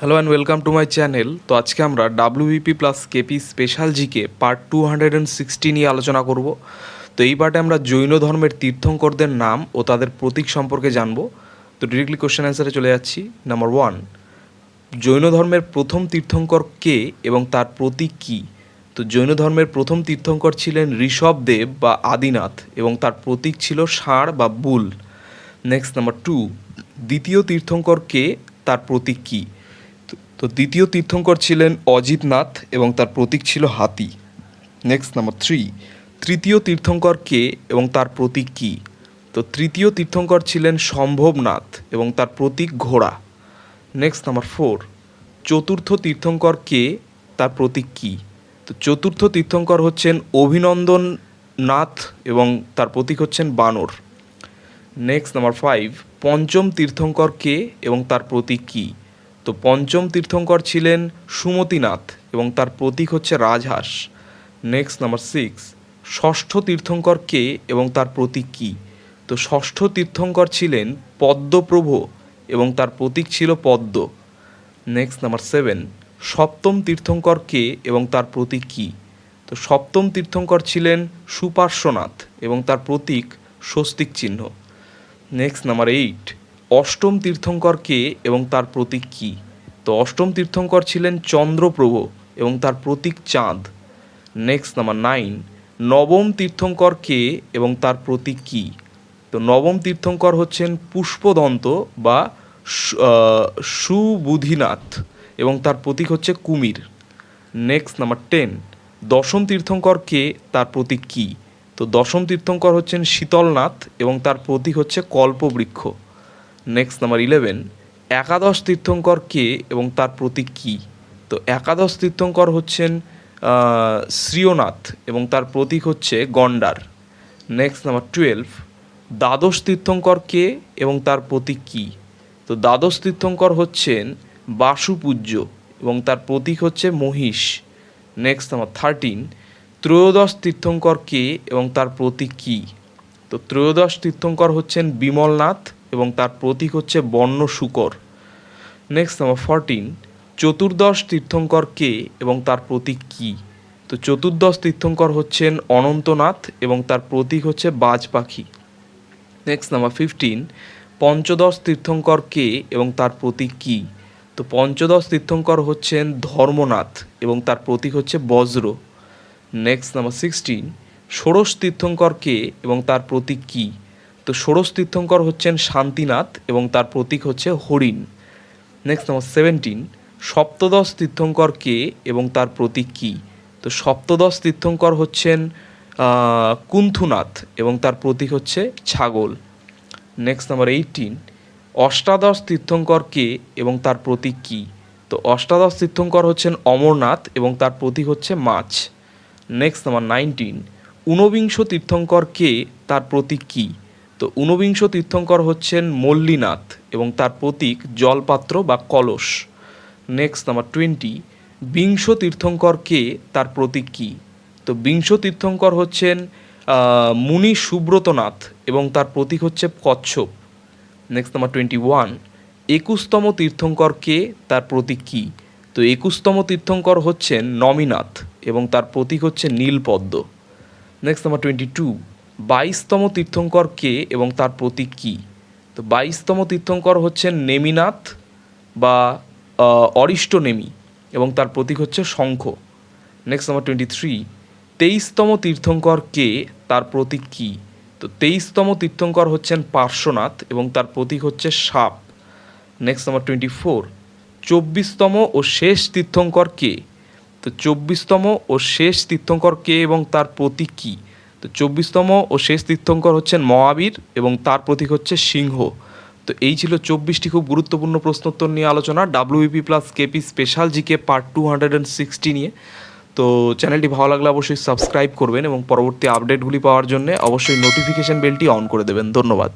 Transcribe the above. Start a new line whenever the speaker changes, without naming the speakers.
Hello and welcome to my channel তো আজকে আমরা WBP plus KP special GK part two hundred and sixty নিয়ে আলোচনা করব। তো এই পার্টে আমরা জৈন ধর্মের তীর্থঙ্করদের নাম ও তাদের প্রতীক সম্পর্কে জানব। তো ডিরেক্টলি কোশ্চেন অ্যান্সারে চলে যাচ্ছি। নাম্বার ওয়ান জৈন ধর্মের প্রথম তীর্থঙ্কর কে এবং তার প্রতীক কী? তো জৈন ধর্মের প্রথম তীর্থঙ্কর ছিলেন ঋষভ দেব বা আদিনাথ এবং তার প্রতীক ছিল ষাঁড় বা বুল। নেক্সট নাম্বার টু দ্বিতীয় তীর্থঙ্কর কে, তার প্রতীক কী? তো- দ্বিতীয় তীর্থঙ্কর ছিলেন অজিতনাথ এবং তার প্রতীক ছিল হাতি। নেক্সট নাম্বার থ্রি তৃতীয় তীর্থঙ্কর কে এবং তার প্রতীক কী? তো তৃতীয় তীর্থঙ্কর ছিলেন সম্ভবনাথ এবং তার প্রতীক ঘোড়া। নেক্সট নাম্বার ফোর চতুর্থ তীর্থঙ্কর কে, তার প্রতীক কী? তো চতুর্থ তীর্থঙ্কর হচ্ছেন অভিনন্দন নাথ এবং তার প্রতীক হচ্ছেন বানর। নেক্সট নাম্বার ফাইভ পঞ্চম তীর্থঙ্কর কে এবং তার প্রতীক কী? তো পঞ্চম তীর্থঙ্কর ছিলেন সুমতিনাথ এবং তার প্রতীক হচ্ছে রাজহাঁস। নেক্সট নাম্বার সিক্স ষষ্ঠ তীর্থঙ্কর কে এবং তার প্রতীক কী? তো ষষ্ঠ তীর্থঙ্কর ছিলেন পদ্মপ্রভ এবং তার প্রতীক ছিল পদ্ম। নেক্সট নাম্বার সেভেন সপ্তম তীর্থঙ্কর কে এবং তার প্রতীক কী? তো সপ্তম তীর্থঙ্কর ছিলেন সুপার্শ্বনাথ এবং তার প্রতীক স্বস্তিক চিহ্ন। নেক্সট নাম্বার এইট অষ্টম তীর্থঙ্কর কে এবং তার প্রতীক কী? তো অষ্টম তীর্থঙ্কর ছিলেন চন্দ্রপ্রভ এবং তার প্রতীক চাঁদ। নেক্সট নাম্বার নাইন নবম তীর্থঙ্কর কে এবং তার প্রতীক কী? তো নবম তীর্থঙ্কর হচ্ছেন পুষ্পদন্ত বা সুবুধিনাথ এবং তার প্রতীক হচ্ছে কুমির। নেক্সট নাম্বার টেন দশম তীর্থঙ্কর কে, তার প্রতীক কী? তো দশম তীর্থঙ্কর হচ্ছেন শীতলনাথ এবং তার প্রতীক হচ্ছে কল্পবৃক্ষ। নেক্সট নাম্বার ইলেভেন একাদশ তীর্থঙ্কর কে এবং তার প্রতীক কী? তো একাদশ তীর্থঙ্কর হচ্ছেন শ্রীয়নাথ এবং তার প্রতীক হচ্ছে গন্ডার। নেক্সট নাম্বার টুয়েলভ দ্বাদশ তীর্থঙ্কর কে এবং তার প্রতীক কী? তো দ্বাদশ তীর্থঙ্কর হচ্ছেন বাসুপূজ্য এবং তার প্রতীক হচ্ছে মহিষ। নেক্সট নাম্বার থার্টিন ত্রয়োদশ তীর্থঙ্কর কে এবং তার প্রতীক কী? তো ত্রয়োদশ তীর্থঙ্কর হচ্ছেন বিমলনাথ এবং তার প্রতীক হচ্ছে বর্ণ শুকর। নেক্সট নাম্বার ফরটিন চতুর্দশ তীর্থঙ্কর কে এবং তার প্রতীক কী? তো চতুর্দশ তীর্থঙ্কর হচ্ছেন অনন্তনাথ এবং তার প্রতীক হচ্ছে বাজ পাখি। নেক্সট নাম্বার ফিফটিন পঞ্চদশ তীর্থঙ্কর কে এবং তার প্রতীক কী? তো পঞ্চদশ তীর্থঙ্কর হচ্ছেন ধর্মনাথ এবং তার প্রতীক হচ্ছে বজ্র। নেক্সট নাম্বার সিক্সটিন ষোড়শ তীর্থঙ্কর কে এবং তার প্রতীক কী? তো ষোড়শ তীর্থঙ্কর হচ্ছেন শান্তিনাথ এবং তার প্রতীক হচ্ছে হরিণ। নেক্সট নাম্বার সেভেন্টিন সপ্তদশ তীর্থঙ্কর কে এবং তার প্রতীক কী? তো সপ্তদশ তীর্থঙ্কর হচ্ছেন কুন্থুনাথ এবং তার প্রতীক হচ্ছে ছাগল। নেক্সট নাম্বার এইটিন অষ্টাদশ তীর্থঙ্কর কে এবং তার প্রতীক কী? তো অষ্টাদশ তীর্থঙ্কর হচ্ছেন অমরনাথ এবং তার প্রতীক হচ্ছে মাছ। নেক্সট নাম্বার নাইনটিন ঊনবিংশ তীর্থঙ্কর কে তার প্রতীক কী? তো ঊনবিংশ তীর্থঙ্কর হচ্ছেন মল্লীনাথ এবং তার প্রতীক জলপাত্র বা কলস। নেক্সট নাম্বার টোয়েন্টি বিংশ তীর্থঙ্কর কে, তার প্রতীক কী? তো বিংশ তীর্থঙ্কর হচ্ছেন মুনি সুব্রতনাথ এবং তার প্রতীক হচ্ছে কচ্ছপ। নেক্সট নাম্বার টোয়েন্টি ওয়ান একুশতম তীর্থঙ্কর কে, তার প্রতীক কী? তো একুশতম তীর্থঙ্কর হচ্ছেন নমিনাথ এবং তার প্রতীক হচ্ছে নীলপদ্ম। নেক্সট নাম্বার টোয়েন্টি টু বাইশতম তীর্থঙ্কর কে এবং তার প্রতীক কী? তো বাইশতম তীর্থঙ্কর হচ্ছেন নেমিনাথ বা অরিষ্ট নেমি এবং তার প্রতীক হচ্ছে শঙ্খ। নেক্সট নাম্বার টোয়েন্টি থ্রি তেইশতম তীর্থঙ্কর কে, তার প্রতীক কী? তো তেইশতম তীর্থঙ্কর হচ্ছেন পার্শ্বনাথ এবং তার প্রতীক হচ্ছে সাপ। নেক্সট নাম্বার টোয়েন্টি ফোর চব্বিশতম ও শেষ তীর্থঙ্কর কে? তো চব্বিশতম ও শেষ তীর্থঙ্কর কে এবং তার প্রতীক কী? তো চব্বিশতম ও শেষ তীর্থঙ্কর হচ্ছেন মহাবীর এবং তার প্রতীক হচ্ছে সিংহ। তো এই ছিল চব্বিশটি খুব গুরুত্বপূর্ণ প্রশ্নোত্তর নিয়ে আলোচনা। WP plus KP special GK part two hundred and sixty নিয়ে। তো চ্যানেলটি ভালো লাগলে অবশ্যই সাবস্ক্রাইব করবেন এবং পরবর্তী আপডেটগুলি পাওয়ার জন্য অবশ্যই নোটিফিকেশান বেলটি অন করে দেবেন। ধন্যবাদ।